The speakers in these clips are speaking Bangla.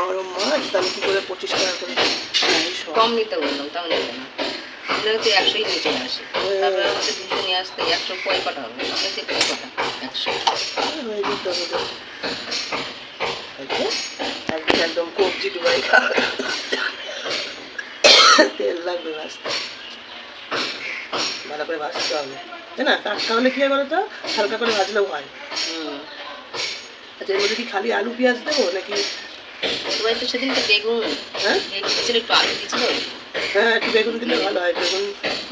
নরম মাছ তাহলে কি করে পঁচিশ টাকা করে কম নিতে বললাম তাও নেবে না। এগুলো তো একশোই নিয়ে চলে আসে তারপরে আমাদের দুশো নিয়ে আসতে একশো কয় কটা হবে নিচে কয় কটা একশো। একদম কবজি ডুবাই খাওয়া। তেল লাগবে ভাজতে ভালো করে ভাজতে হবে। তাই না? টাটকা হলে কি হয় বলো তো হালকা করে ভাজলেও হয়। আচ্ছা এর মধ্যে কি খালি আলু পেঁয়াজ দেবো নাকি সবাই তো সেদিনকে বেগুন হ্যাঁ? দিয়েছিল একটু আলু দিয়েছিল হ্যাঁ একটু বেগুন দিলে ভালো হয় বেগুন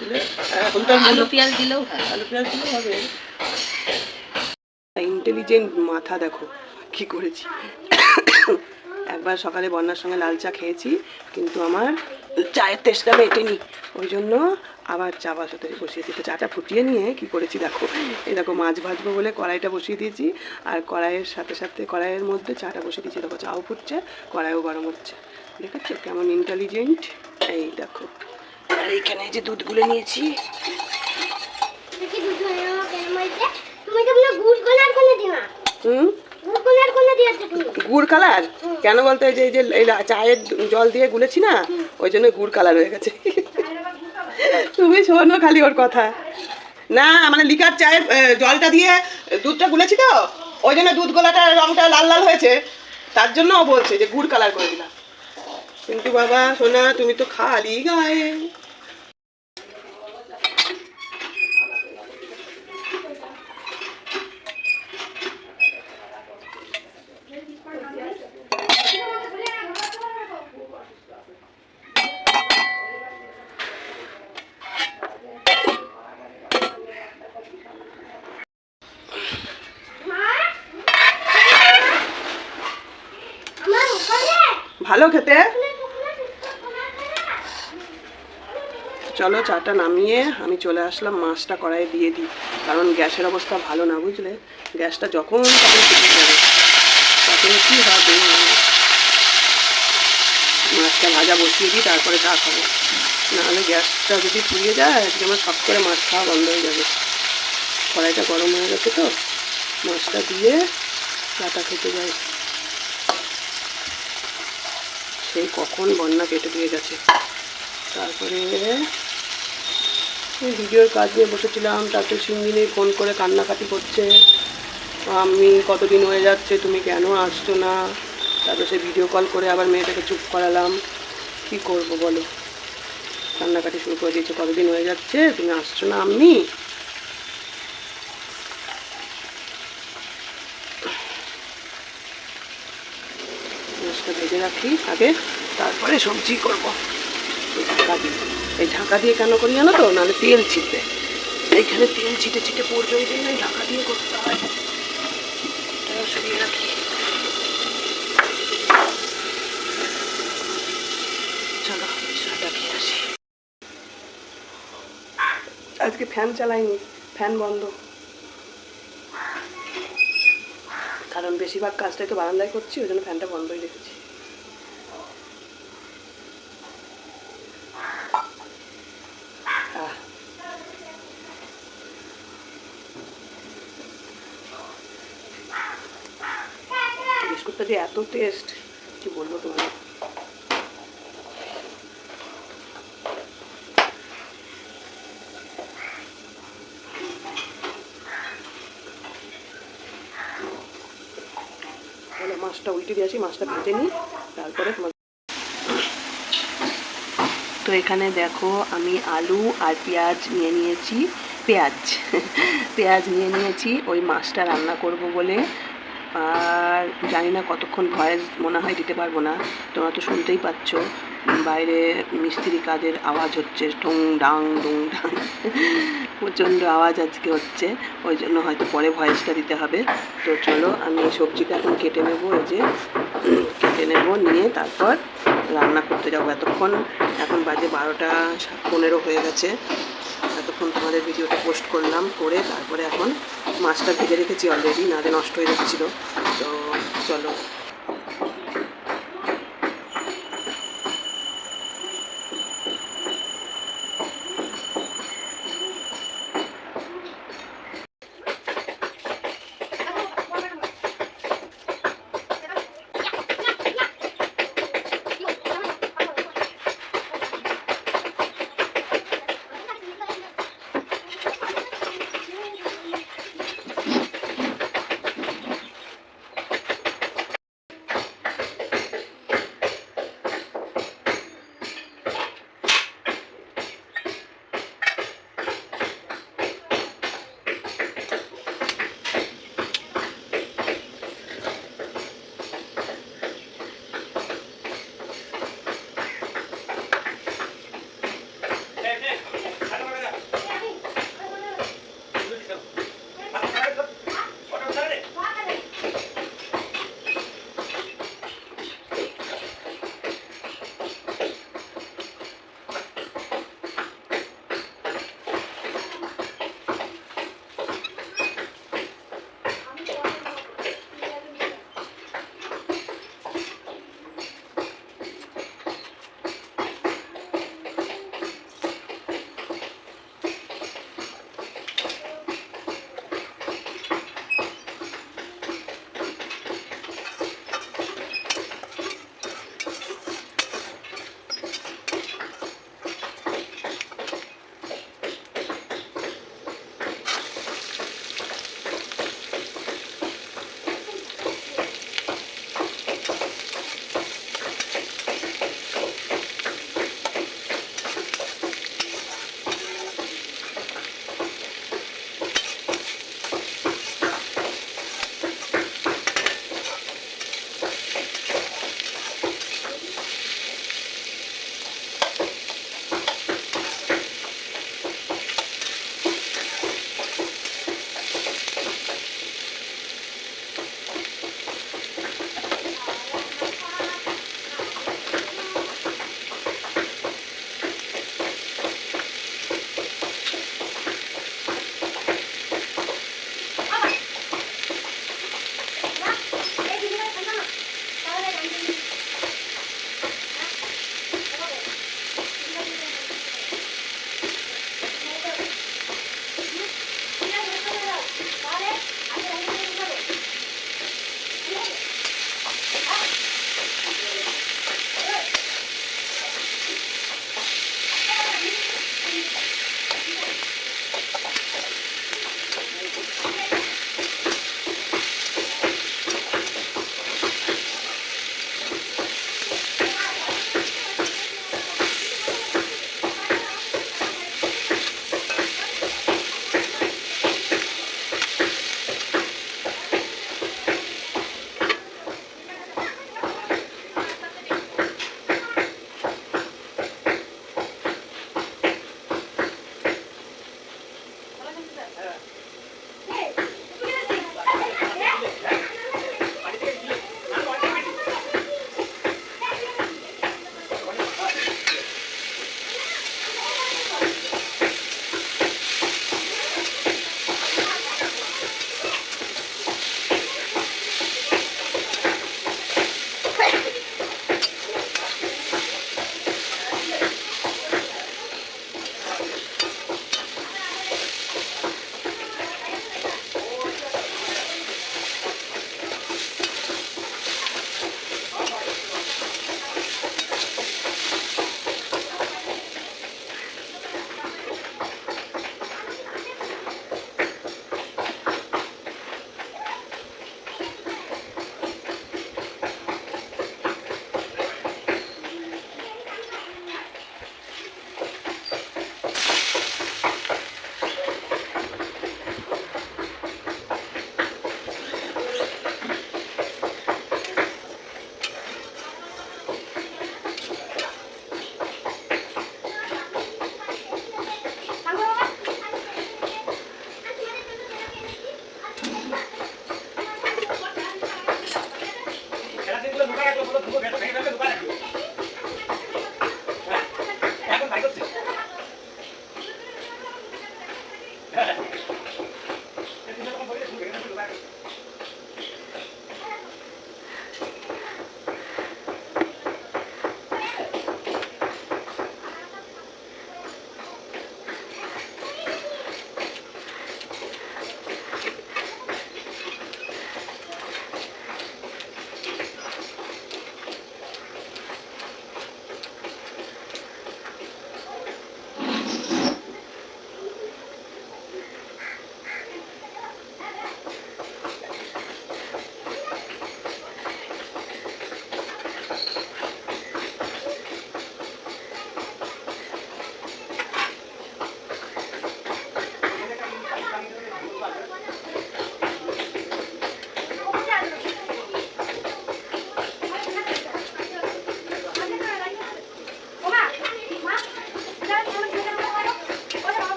দিলে এখন তো আলু পেঁয়াজ দিলেও হয় আলু পেঁয়াজ দিলেও হবে। ইন্টেলিজেন্ট মাথা দেখো কি করেছি। একবার সকালে বন্যার সঙ্গে লাল চা খেয়েছি কিন্তু আমার চায়ের তেষ্টা মেটেনি। ওই জন্য আবার চা বসাতে বসিয়েছি তো চাটা ফুটিয়ে নিয়ে কি করেছি দেখো। এই দেখো মাছ ভাজবো বলে কড়াইটা বসিয়ে দিয়েছি আর কড়াইয়ের সাথে সাথে কড়াইয়ের মধ্যে চাটা বসিয়ে দিয়েছি। দেখো চাও ফুটছে কড়াইও গরম হচ্ছে। দেখেছ কেমন ইন্টেলিজেন্ট এই দেখো। আর এইখানে যে দুধ গুলে নিয়েছি হুম? গুড় কালার কেন বলতো এই যে এই চায়ের জল দিয়ে গুলেছি না ওই জন্য গুড় কালার হয়ে গেছে। তুমি শোনো খালি ওর কথা। না মানে লিকার চায়ের জলটা দিয়ে দুধটা গুলেছি তো ওই জন্য দুধ গোলাটা রংটা লাল লাল হয়েছে। তার জন্য বলছে যে গুড় কালার করে দিলাম। কিন্তু বাবা সোনা তুমি তো খালি গায়ে আমার ওখানে ভালো খেতে চলো চাটা নামিয়ে আমি চলে আসলাম, মাছটা কড়াইয়ে দিয়ে দিই। কারণ গ্যাসের অবস্থা ভালো না, বুঝলে? গ্যাসটা যখন তখন ফুটে যাবে। তখন কী হবে? মাছটা ভাজা বসিয়ে দিই, তারপরে চা খাব। নাহলে গ্যাসটা যদি ফুরিয়ে যায়, আজকে আমার সব করে মাছ খাওয়া বন্ধ হয়ে যাবে। কড়াইটা গরম হয়ে গেছে তো। মাছটা দিয়ে চাটা খেতে যাই। সেই কখন বন্যা কেটে দিয়ে গেছে। তারপরে ভিডিওর কাজ নিয়ে বসেছিলাম, তারপরে সিঙ্গিনি ফোন করে কান্নাকাটি করছে। আমি কতদিন হয়ে যাচ্ছে, তুমি কেন আসছো না? তারপরে সে ভিডিও কল করে আবার মেয়েটাকে চুপ করালাম। কি করব বলো? কান্নাকাটি শুরু করে দিয়েছে, কতদিন হয়ে যাচ্ছে, তুমি আসছো না আমি? ভেজে রাখি, আগে তারপরে সবজি করব। ঢাকা দিয়ে এই ঢাকা দিয়ে কেন করি জানো তো? নাহলে তেল ছিটবে। এইখানে তেল ছিটে ছিটে পড়বে এই জন্য ঢাকা দিয়ে করতে হয়। আজকে ফ্যান চালাইনি, ফ্যান বন্ধ। কারণ বেশিরভাগ কাজটাই তো বারান্দায় করছি, ওই জন্য ফ্যানটা বন্ধই রেখেছি। বিস্কুটটা যে এত টেস্ট কি বলব তোমার মাছটা উল্টে দিয়ে আসি, মাছটা ভেজে নিই, তারপরে তোমার তো এখানে দেখো আমি আলু আর পেঁয়াজ নিয়ে নিয়েছি, পেঁয়াজ। পেঁয়াজ নিয়ে নিয়েছি, ওই মাছটা রান্না করব বলে। আর জানি না কতক্ষণ ভয়েস মনে হয় দিতে পারব না। তোমরা তো শুনতেই পাচ্ছ, বাইরে মিস্ত্রি কাজের আওয়াজ হচ্ছে টুং ডাং ডুং ডাং। প্রচণ্ড আওয়াজ আজকে হচ্ছে, ওই জন্য হয়তো পরে ভয়েসটা দিতে হবে। তো চলো, আমি সবজিটা এখন কেটে নেব ওই যে কেটে নেব, নিয়ে তারপর রান্না করতে যাব এতক্ষণ। এখন বাজে বারোটা পনেরো হয়ে গেছে। এতক্ষণ তোমাদের ভিডিওটা পোস্ট করলাম করে তারপরে এখন মাছটা ভেজে রেখেছি অলরেডি নাহলে নষ্ট হয়ে যাচ্ছিল। তো চলো।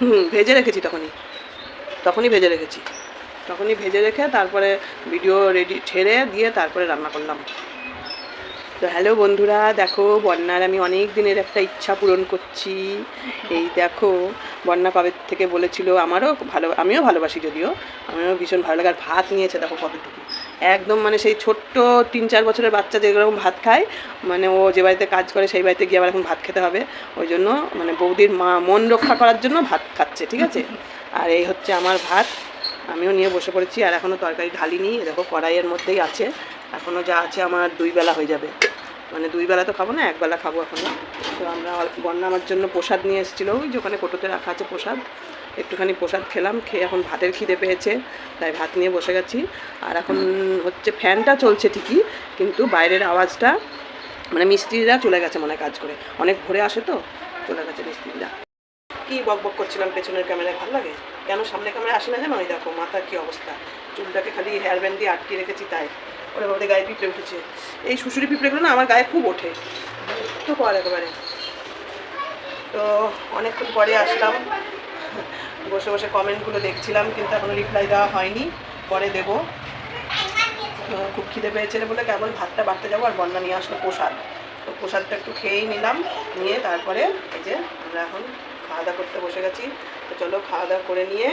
হুম, ভেজে রেখেছি তখনই। তখনই ভেজে রেখেছি। তখনই ভেজে রেখে তারপরে ভিডিও রেডি ছেড়ে দিয়ে তারপরে রান্না করলাম। তো হ্যালো বন্ধুরা, দেখো বন্যার আমি অনেক দিনের একটা ইচ্ছা পূরণ করছি। এই দেখো, বন্যা কবে থেকে বলেছিল আমারও ভালো, আমিও ভালোবাসি যদিও, আমিও ভীষণ ভালো লাগে। আর ভাত নিয়েছে দেখো কতটুকু। একদম মানে সেই ছোট্ট তিন চার বছরের বাচ্চা যেরকম ভাত খায় মানে ও যে বাড়িতে কাজ করে সেই বাড়িতে গিয়ে আবার এখন ভাত খেতে হবে। ওই জন্য মানে বৌদির মা মন রক্ষা করার জন্য ভাত খাচ্ছে, ঠিক আছে? আর এই হচ্ছে আমার ভাত। আমিও নিয়ে বসে পড়েছি আর এখনও তরকারি ঢালিনি। দেখো কড়াইয়ের মধ্যেই আছে। এখনও যা আছে আমার দুই বেলা হয়ে যাবে। মানে দুই বেলা তো খাব না, এক বেলা খাব এখন তো আমরা বন্যা আমার জন্য প্রসাদ নিয়ে এসেছিল, ওই যে ওখানে কোটোতে রাখা আছে প্রসাদ। একটুখানি প্রসাদ খেলাম, খেয়ে এখন ভাতের খিদে পেয়েছে, তাই ভাত নিয়ে বসে গেছি। আর এখন হচ্ছে ফ্যানটা চলছে ঠিকই, কিন্তু বাইরের আওয়াজটা মানে মিস্ত্রিরা চলে গেছে মনে কাজ করে। অনেক ভোরে আসে তো, চলে গেছে মিস্ত্রিরা। কি বক বক করছিলাম পেছনের ক্যামেরায়, ভালো লাগে? কেন সামনে ক্যামেরা আসে না জানো ওই দেখো, মাথার কি অবস্থা। চুলটাকে খালি হেয়ার ব্যান্ড দিয়ে আটকে রেখেছি তাই। ওরে বাবাদের গায়ে পিঁপড়ে উঠেছে। এই শুশুরি পিঁপড়েগুলো না আমার গায়ে খুব ওঠে। তো কর একেবারে। তো অনেকক্ষণ পরে আসলাম। বসে বসে কমেন্টগুলো দেখছিলাম, কিন্তু এখনও রিপ্লাই দেওয়া হয়নি। পরে দেবো। খুব খিদে পেয়েছিল বলে কেবল ভাতটা বাড়তে যাব আর বন্যা নিয়ে আসলো প্রসাদ। তো প্রসাদটা একটু খেয়েই নিলাম, নিয়ে তারপরে এই যে আমরা এখন খাওয়া দাওয়া করতে বসে গেছি। তো চলো খাওয়া দাওয়া করে নিয়ে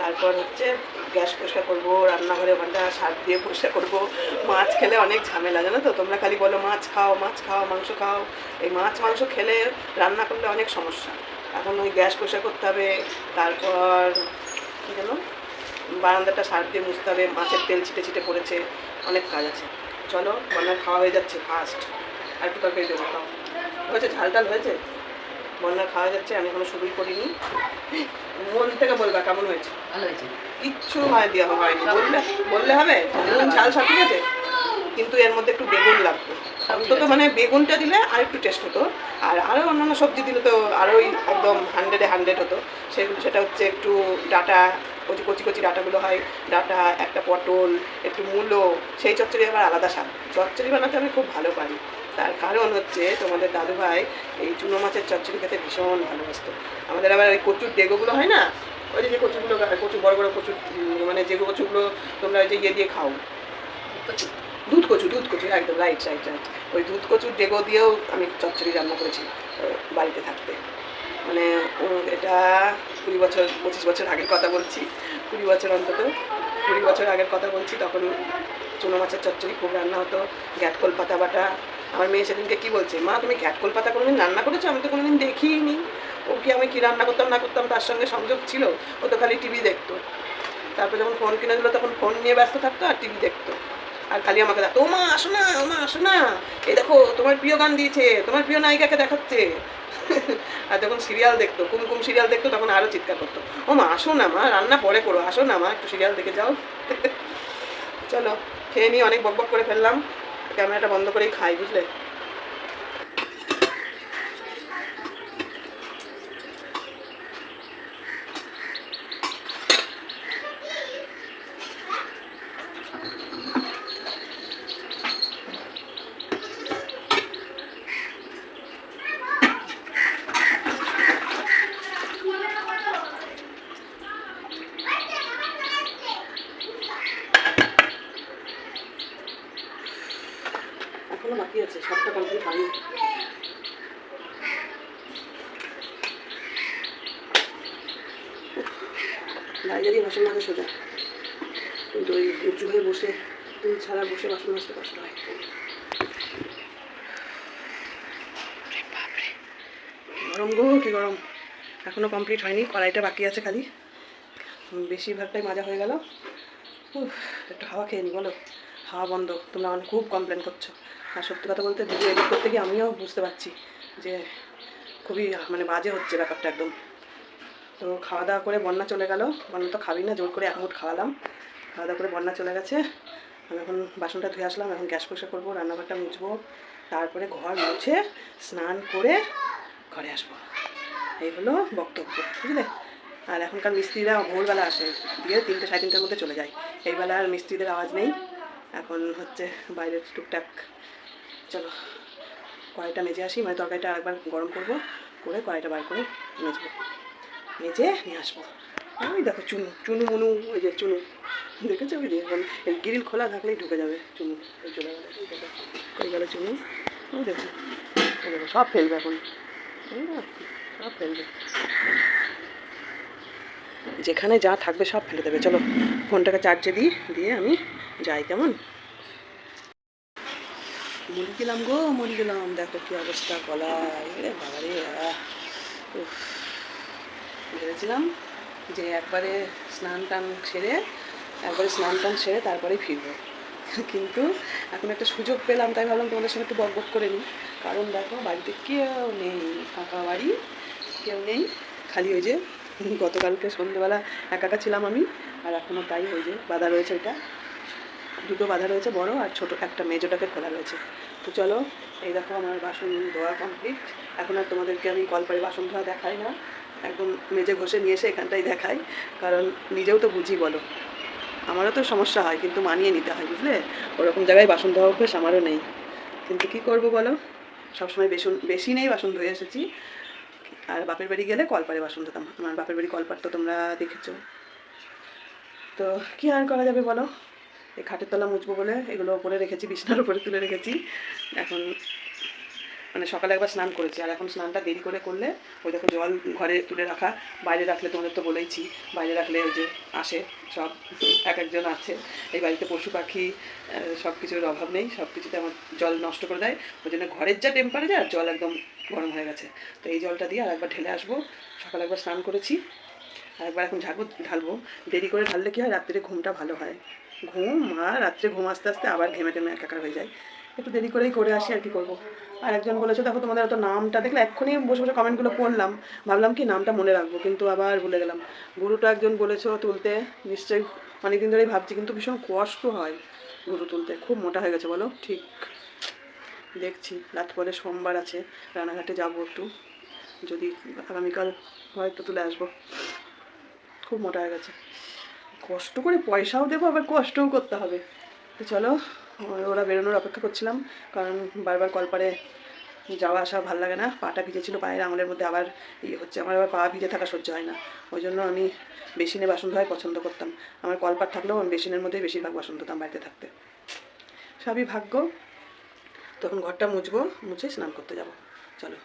তারপর হচ্ছে গ্যাস পরিষ্কার করব, রান্নাঘরে ওখানটা সার দিয়ে পরিষ্কার করব। মাছ খেলে অনেক ঝামেলা, জানো তো? তোমরা খালি বলো মাছ খাও মাছ খাও, মাংস খাও। এই মাছ, মাংস খেলে রান্না করলে অনেক সমস্যা। এখন ওই গ্যাস পরিষ্কার করতে হবে, তারপর কী যেন? বারান্দাটা সার দিয়ে মুছতে হবে, মাছের তেল ছিটে ছিটে পড়েছে, অনেক কাজ আছে। চলো মানে খাওয়া হয়ে যাচ্ছে ফার্স্ট আর একটু তরকারি দেবো, খাও। হয়েছে? ঝাল টাল হয়েছে? বন্যার খাওয়া যাচ্ছে আমি এখনও শুরুই করিনি। মন থেকে বলবা কেমন হয়েছে? ভালো হয়েছে। কিচ্ছু হয় দেওয়া হয়নি। বললে বললে হবে? ঝাল সব ঠিক আছে? কিন্তু এর মধ্যে একটু বেগুন লাগতো লাগবে অন্তত মানে বেগুনটা দিলে আর একটু টেস্ট হতো। আর আরও অন্যান্য সবজি দিলে তো আরোই একদম হান্ড্রেডে হান্ড্রেড হতো। সেগুলো সেটা হচ্ছে একটু ডাটা কচি কচি কচি ডাটাগুলো হয়। ডাটা একটা পটল একটু মূলো সেই চচ্চড়ি আবার আলাদা স্বাদ। চচ্চড়ি বানাতে আমি খুব ভালো পারি। তার কারণ হচ্ছে তোমাদের দাদুভাই এই চুনো মাছের চচ্চড়ি খেতে ভীষণ ভালোবাসত। আমাদের আবার ওই কচুর ডেগোগুলো হয় না? ওই যে কচুগুলো, কচু, বড় বড় কচু মানে যে কচুগুলো তোমরা ওই যে ইয়ে দিয়ে খাও। দুধ কচু দুধ কচু, একদম রাইট রাইট রাইট ওই দুধ কচুর ডেগো দিয়েও আমি চচ্চড়ি রান্না করেছি বাড়িতে থাকতে। মানে এটা কুড়ি বছর, পঁচিশ বছর আগের কথা বলছি। কুড়ি বছর অন্তত, কুড়ি বছর আগের কথা বলছি, তখন চুনো মাছের চচ্চড়ি খুব রান্না হতো। গ্যাটকল পাতা বাটা আমার মেয়ে সেদিনকে কী বলছে? মা, তুমি গ্যাটকল পাতা কোনোদিন রান্না করেছ? আমি তো কোনোদিন দেখিনি। ও কি আমি কী রান্না করতাম, না করতাম, তার সঙ্গে সংযোগ ছিল? ও তো খালি টিভি দেখতো। তারপর যখন ফোন কিনে দিল, তখন ফোন নিয়ে ব্যস্ত থাকতো আর টিভি দেখতো। আর খালি আমাকে দেখতো ও মা, আসো না মা, আসো না। এই দেখো, তোমার প্রিয় গান দিয়েছে, তোমার প্রিয় নায়িকাকে দেখাচ্ছে। আর যখন সিরিয়াল দেখতো, কুমকুম সিরিয়াল দেখতো, তখন আরও চিৎকার করতো। ও মা, আসো না মা, রান্না পরে করো, আসো না মা, একটু সিরিয়াল দেখে যাও। চলো, খেয়ে নিয়ে অনেক বকবক করে ফেললাম। ক্যামেরাটা বন্ধ করেই খাই বুঝলে এখনও সবটা কমপ্লিট হয়নি বাইরে দিয়ে বাসন মাজা সোজা। কিন্তু ওই উঁচু হয়ে বসে তুল ছাড়া বসে বাসন মাজতে কষ্ট হয়। গরম গো কি গরম। এখনও কমপ্লিট হয়নি কড়াইটা বাকি আছে খালি। বেশিরভাগটাই মাজা হয়ে গেল। উফ, একটু হাওয়া খেয়ে নি বলো? হাওয়া বন্ধ তোমরা আমার খুব কমপ্লেন করছ। আর সত্যি কথা বলতে ভিডিও এডিট করতে গিয়ে আমিও বুঝতে পারছি যে খুবই মানে বাজে হচ্ছে ব্যাপারটা একদম। তো খাওয়া দাওয়া করে বন্যা চলে গেল। বন্যা তো খাবি না, জোর করে এক মুঠ খাওয়ালাম। খাওয়া দাওয়া করে বন্যা চলে গেছে। আমি এখন বাসনটা ধুয়ে আসলাম, এখন গ্যাস পরিষ্কার করব, রান্নাঘরটা মুছবো। তারপরে ঘর মুছে স্নান করে ঘরে আসব। এই হলো বক্তব্য, বুঝলে? আর এখনকার মিস্ত্রিরা ভোরবেলা আসে, দিয়ে তিনটে সাড়ে তিনটের মধ্যে চলে যায়। এই বেলা আর মিস্ত্রিদের আওয়াজ নেই। এখন হচ্ছে বাইরের টুকটাক চলো, কড়াইটা মেজে আসি মানে তরকারিটা আরেকবার গরম করব, করে কড়াইটা বার করে মেজবো। মেজে নিয়ে আসব। ওই দেখো চুনু চুনু মুনু, ওই যে চুনু। দেখেছ? ওই যে এই গ্রিল খোলা থাকলেই ঢুকে যাবে চুনু। চলে গেলে ওই চুনু। ওই দেখো ওই দেখো, সব ফেলবে এখন। সব ফেলবে। যেখানে যা থাকবে সব ফেলে দেবে। চলো, ফোনটাকে চার্জে দিই, দিয়ে আমি যাই, কেমন? মরে গেলাম গো মরে গেলাম দেখো কি অবস্থা গলা রে বাবা রে আহ, ভেবেছিলাম যে একবারে স্নান টান সেরে একবারে স্নান টান সেরে তারপরে ফিরবো। কিন্তু এখন একটা সুযোগ পেলাম তাই ভাবলাম তোমাদের সঙ্গে একটু বক বক করে নিই। কারণ দেখো বাড়িতে কেউ নেই ফাঁকা বাড়ি কেউ নেই। খালি ওই যে গতকালকে সন্ধ্যেবেলা একা ছিলাম আমি আর এখনও তাই ওই যে বাধা রয়েছে ওইটা। দুটো বাধা রয়েছে, বড় আর ছোট একটা মেজোটাকে খোলা রয়েছে। তো চলো, এই দেখো আমার বাসন ধোয়া কমপ্লিট এখন আর তোমাদেরকে আমি কলপারে বাসন ধোয়া দেখাই না। একদম মেজে ঘষে নিয়ে এসে এখানটাই দেখাই। কারণ নিজেও তো বুঝি বলো। আমারও তো সমস্যা হয়, কিন্তু মানিয়ে নিতে হয়, বুঝলে? ওরকম জায়গায় বাসন ধোয়া অভ্যেস আমারও নেই। কিন্তু কি করব বলো? সবসময় বেসন, বেশি নেই বাসন ধুয়ে এসেছি। আর বাপের বাড়ি গেলে কলপারে বাসন ধুতাম। আমার বাপের বাড়ি কলপার তো তোমরা দেখেছ। তো কি আর করা যাবে বলো? এই খাটের তলা মুছবো বলে এগুলো ওপরে রেখেছি, বিছানার উপরে তুলে রেখেছি। এখন মানে সকালে একবার স্নান করেছি, আর এখন স্নানটা দেরি করে করলে ওই দেখো জল ঘরে তুলে রাখা, বাইরে রাখলে তোমাদের তো বলেইছি, বাইরে রাখলে ওই যে আসে, সব এক একজন আছে। এই বাড়িতে পশু পাখি সব কিছুর অভাব নেই সব কিছুতে আমার জল নষ্ট করে দেয়। ওই জন্য ঘরের যা টেম্পারেচার জল একদম গরম হয়ে গেছে। তো এই জলটা দিয়ে আর একবার ঢেলে আসব। সকালে একবার স্নান করেছি, আর একবার এখন ঝাড়বো ঢালবো। দেরি করে ঢাললে কি হয়? রাত্রে ঘুমটা ভালো হয়। ঘুম আর রাত্রে ঘুম আস্তে আস্তে আবার ঘেমে টেমে একাকার হয়ে যায়। একটু দেরি করেই করে আসি আর কি করব। আর একজন বলেছে, দেখো, তোমাদের অত নামটা দেখলে এক্ষুনি বসে বসে কমেন্টগুলো পড়লাম ভাবলাম কি নামটা মনে রাখব, কিন্তু আবার ভুলে গেলাম। গুরুটা একজন বলেছ তুলতে, নিশ্চয়ই অনেকদিন ধরেই ভাবছি, কিন্তু ভীষণ কষ্ট হয় গুরু তুলতে। খুব মোটা হয়ে গেছে, বলো? ঠিক। দেখছি রাত পরে সোমবার আছে, রানাঘাটে যাব একটু। যদি আগামীকাল হয়তো তুলে আসব। খুব মোটা হয়ে গেছে। কষ্ট করে পয়সাও দেবো, আবার কষ্টও করতে হবে। তো চলো ওরা- বেরোনোর অপেক্ষা করছিলাম, কারণ বারবার কলপারে যাওয়া আসা ভালো লাগে না। পাটা ভিজেছিল পায়ের আঙুলের মধ্যে, আবার ইয়ে হচ্ছে, আমার আবার পা ভিজে থাকা সহ্য হয় না। ওই জন্য আমি বেসিনে বাসন ধোয়াই পছন্দ করতাম। আমার কলপার থাকলেও আমি বেসিনের মধ্যেই বেশিরভাগ বাসন ধুতাম বাড়িতে থাকতে। সবই ভাগ্য। তখন ঘরটা মুছবো, মুছে স্নান করতে যাব। চলো,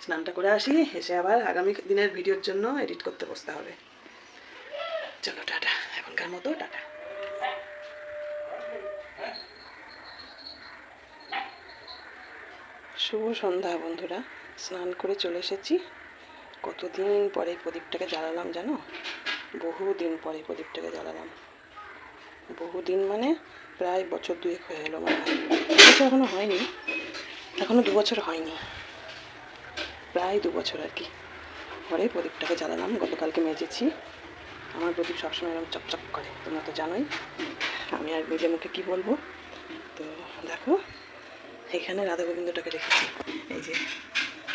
স্নানটা করে আসি, এসে আবার আগামী দিনের ভিডিওর জন্য এডিট করতে বসতে হবে। চলো, টাটা। এখনকার মতো, টাটা। শুভ সন্ধ্যা, বন্ধুরা। স্নান করে চলে এসেছি। কতদিন পরে প্রদীপটাকে জ্বালালাম জানো? বহু দিন পরে প্রদীপটাকে জ্বালালাম। বহুদিন মানে প্রায় বছর দুয়েক হয়ে গেলো মনে বছর এখনও হয়নি। এখনও দু বছর হয়নি। প্রায় দু বছর আর কি। পরে প্রদীপটাকে জ্বালালাম। গতকালকে মেজেছি। আমার প্রদীপ সবসময় এরকম চকচক করে, তোমরা তো জানোই। আমি আর নিজে মুখে কী বলব? তো দেখো, এখানে রাধা গোবিন্দটাকে রেখেছি এই যে,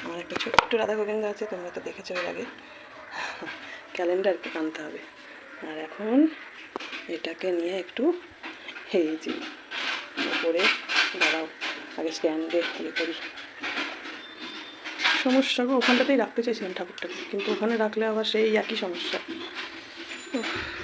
আমার একটা ছোট্ট রাধা গোবিন্দ আছে, তোমরা তো দেখেছ এর আগে। ক্যালেন্ডার আনতে হবে। আর এখন এটাকে নিয়ে একটু, এই যে, উপরে দাঁড়াও, আগে স্ট্যান্ডে ইয়ে করি। সমস্যা গো, ওখানটাতেই রাখতে চাইছিলাম ঠাকুরটাকে, কিন্তু ওখানে রাখলে আবার সেই একই সমস্যা। Thank you.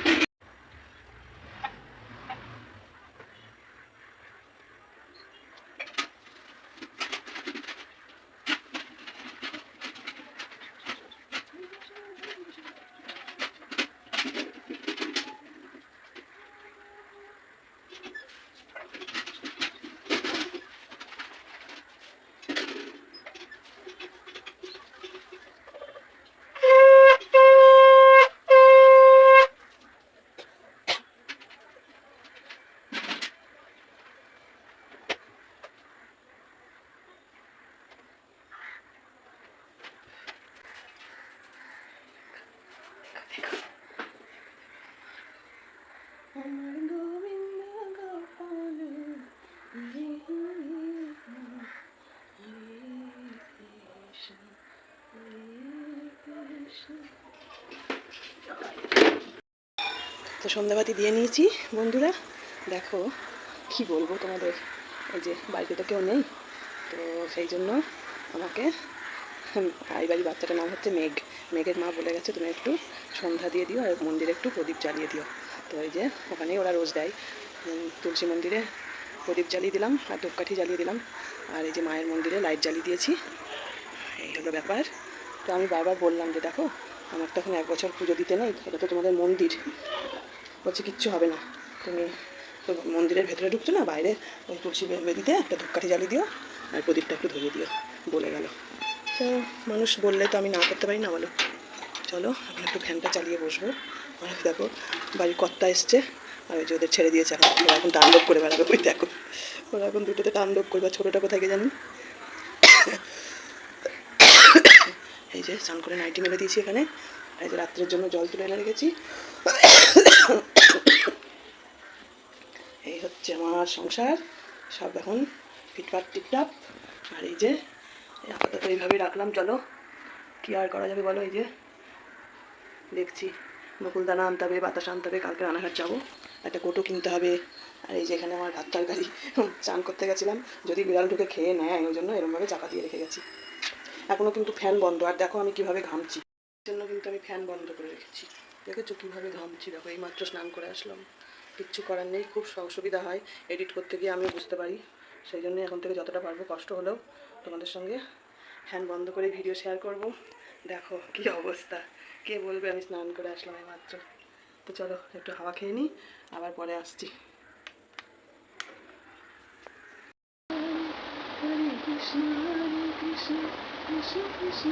সন্ধ্যাবাতি দিয়ে নিয়েছি, বন্ধুরা। দেখো, কি বলব তোমাদের? এই যে বাড়িতে তো কেউ নেই, তো সেই জন্য আমাকে এই বাড়ির বাচ্চাটার নাম হচ্ছে মেঘ। মেঘের মা বলে গেছে, তুমি একটু সন্ধ্যা দিয়ে দিও আর মন্দিরে একটু প্রদীপ জ্বালিয়ে দিও। তো এই যে ওখানেই ওরা রোজ দেয়। তুলসী মন্দিরে প্রদীপ জ্বালিয়ে দিলাম আর ধূপকাঠি জ্বালিয়ে দিলাম। আর এই যে মায়ের মন্দিরে লাইট জ্বালিয়ে দিয়েছি। এই হলো ব্যাপার। তো আমি বারবার বললাম যে দেখো, আমার তো এখন এক বছর পুজো দিতে নেই, এটা তো তোমাদের মন্দির। বলছে, কিচ্ছু হবে না। তুমি তো মন্দিরের ভেতরে ঢুকছো না, বাইরে ওই তুলসী বেদিতে একটা ধূপকাঠি জ্বালিয়ে দিও আর প্রদীপটা একটু ধরিয়ে দিও, বলে গেল। তো মানুষ বললে তো আমি না করতে পারি না, বলো। চলো, এখন একটু ফ্যানটা চালিয়ে বসবো। আর দেখো, বাড়ির কর্তা এসছে, আর ওই যে ওদের ছেড়ে দিয়েছে এখন। ওরা এখন তাণ্ডব করে বেড়াবে, ওই দেখো। ওরা এখন দুটোতে তাণ্ডব করবে ছোটোটা কোথায় গিয়ে জানি? এই যে স্নান করে নাইটি মেরে দিয়েছি এখানে। এই যে রাত্রের জন্য জল তুলে এনে রেখেছি। এই হচ্ছে আমার সংসার। সব এখন ফিটফাট টিপটাপ। আর এই যে আপাতত এইভাবেই রাখলাম, চলো। কী আর করা যাবে বলো এই যে? দেখছি। নকুলদানা আনতে হবে, বাতাস আনতে হবে, কালকে রানাঘাট যাব। একটা কোটো কিনতে হবে। আর এই যে এখানে আমার ভাত তরকারি। চান করতে গেছিলাম। যদি বিড়াল ঢুকে খেয়ে নেয়, ওই জন্য এরমভাবে চাপা দিয়ে রেখে গেছি। এখনও কিন্তু ফ্যান বন্ধ। আর দেখো আমি কীভাবে ঘামছি। জন্য কিন্তু আমি ফ্যান বন্ধ করে রেখেছি। দেখেছ কীভাবে ঘামছি দেখো এইমাত্র স্নান করে আসলাম। কিচ্ছু করার নেই, খুব অসুবিধা হয়। এডিট করতে গিয়ে আমিও বুঝতে পারি। সেই জন্যই এখন থেকে যতটা পারব কষ্ট হলেও তোমাদের সঙ্গে ফ্যান বন্ধ করে ভিডিও শেয়ার করব। দেখো কি অবস্থা। কে বলবে আমি স্নান করে আসলাম এইমাত্র। তো চলো, একটু হাওয়া খেয়ে নিই আবার পরে আসছি। কৃষ্ণ কৃষ্ণ কৃষ্ণ কৃষ্ণ